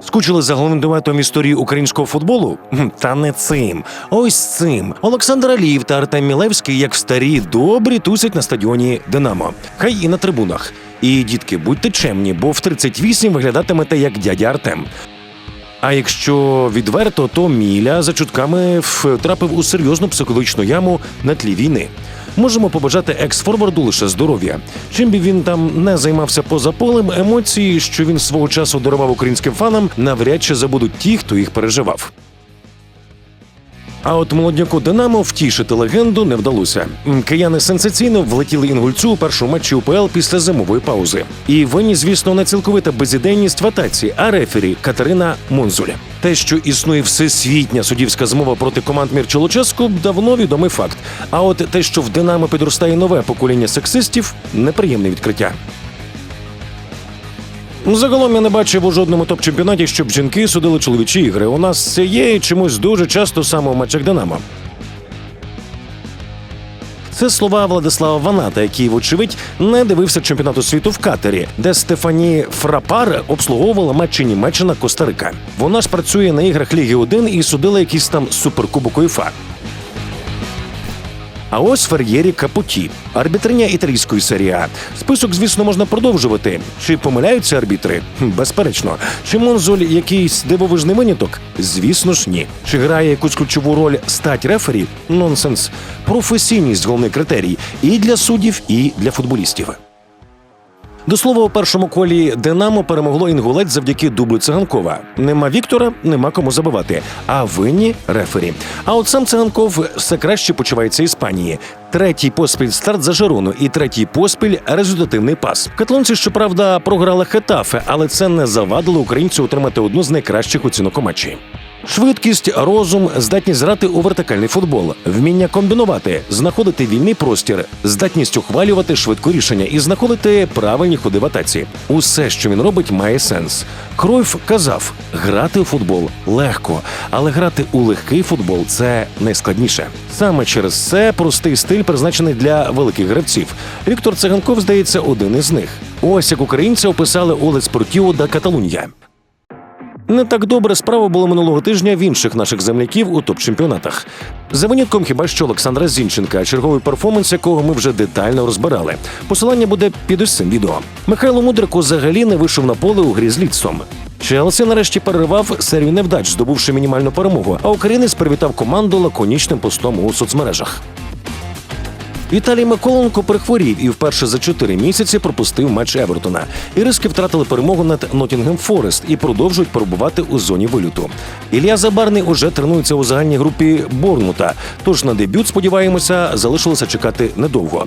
Скучили за головним історії українського футболу? Та не цим. Ось цим. Олександр Аліїв та Артем Мілевський, як старі, добрі, тусять на стадіоні Динамо. Хай і на трибунах. І дітки, будьте чемні, бо в 38 виглядатимете як дядя Артем. А якщо відверто, то Міля за чутками втрапив у серйозну психологічну яму на тлі війни. Можемо побажати екс-форварду лише здоров'я. Чим би він там не займався поза полем, емоції, що він свого часу дарував українським фанам, навряд чи забудуть ті, хто їх переживав. А от молодняку Динамо втішити легенду не вдалося. Кияни сенсаційно влетіли інгульцю у першому матчі УПЛ після зимової паузи. І винні, звісно, не цілковита безідейність в атаці, а рефері Катерина Монзуля. Те, що існує всесвітня суддівська змова проти команд Мірчо Луческу, давно відомий факт. А от те, що в Динамо підростає нове покоління сексистів, неприємне відкриття. Загалом я не бачив у жодному топ-чемпіонаті, щоб жінки судили чоловічі ігри. У нас це є і чомусь дуже часто саме в матчах Динамо. Це слова Владислава Ваната, який, вочевидь, не дивився чемпіонату світу в Катері, де Стефані Фрапар обслуговувала матчі Німеччина Коста-Рика. Вона ж працює на іграх Ліги 1 і судила якийсь там суперкубок УЄФА. А ось Фер'єрі Капуті, арбітриня італійської серії А. Список, звісно, можна продовжувати. Чи помиляються арбітри? Безперечно. Чи Монзоль якийсь дивовижний виняток? Звісно ж, ні. Чи грає якусь ключову роль стать рефері? Нонсенс. Професійність головний критерій і для суддів, і для футболістів. До слова, у першому колі Динамо перемогло інгулець завдяки дублю циганкова. Нема Віктора, нема кому забивати. А винні рефері. А от сам циганков все краще почувається Іспанії. Третій поспіль старт за Жерону і третій поспіль результативний пас. Каталонці, щоправда, програли хетафе, але це не завадило українцю отримати одну з найкращих оцінок у матчі. Швидкість, розум, здатність грати у вертикальний футбол, вміння комбінувати, знаходити вільний простір, здатність ухвалювати швидко рішення і знаходити правильні ходи в атаці. Усе, що він робить, має сенс. Кройф казав: грати у футбол легко, але грати у легкий футбол це найскладніше. Саме через це простий стиль призначений для великих гравців. Віктор Циганков, здається, один із них. Ось як українця описали Оле Спортіо да Каталунія. Не так добре справа була минулого тижня в інших наших земляків у топ-чемпіонатах. За винятком хіба що Олександра Зінченка, черговий перформанс, якого ми вже детально розбирали. Посилання буде під ось відео. Михайло Мудрико взагалі не вийшов на поле у грі з Ліцом. Челсі нарешті перервав серію невдач, здобувши мінімальну перемогу. А українець привітав команду лаконічним постом у соцмережах. Віталій Миколенко прихворів і вперше за чотири місяці пропустив матч Евертона. Іриски втратили перемогу над Ноттінгем Форест і продовжують перебувати у зоні вилюту. Ілля Забарний уже тренується у загальній групі Борнмута. Тож на дебют, сподіваємося, залишилося чекати недовго.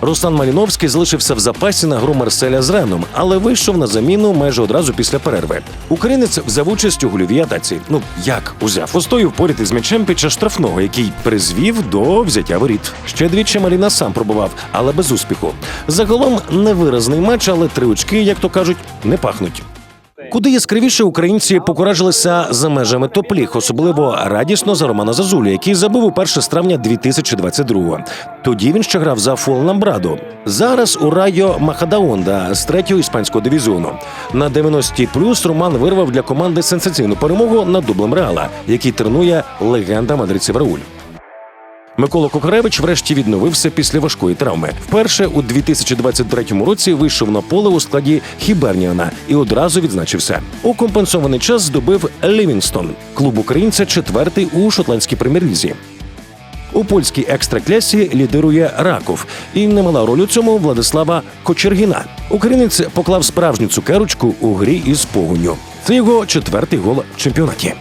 Руслан Маліновський залишився в запасі на гру Марселя з Реном, але вийшов на заміну майже одразу після перерви. Українець взяв участь у гольовій атаці. Ну як узяв устоїв поряд із м'ячем під час штрафного, який призвів до взяття воріт. Ще двічі Маліна сам пробував, але без успіху. Загалом невиразний матч, але три очки, як то кажуть, не пахнуть. Куди яскравіше українці покуражилися за межами топ-ліг, особливо радісно за Романа Зазулю, який забив уперше з травня 2022-го. Тоді він ще грав за Фулнамбраду. Зараз у Райо Махадаонда з третього іспанського дивізіону. На 90-ті плюс Роман вирвав для команди сенсаційну перемогу над дублем Реала, який тренує легенда мадридців Рауль. Микола Кокаревич врешті відновився після важкої травми. Вперше у 2023 році вийшов на поле у складі Хіберніана і одразу відзначився. У компенсований час здобив Лівінстон. Клуб українця четвертий у шотландській прем'єр-лізі. У польській екстраклясі лідирує Раков, і немала роль у цьому Владислава Кочергіна. Українець поклав справжню цукерочку у грі із погоню. Це його четвертий гол в чемпіонаті.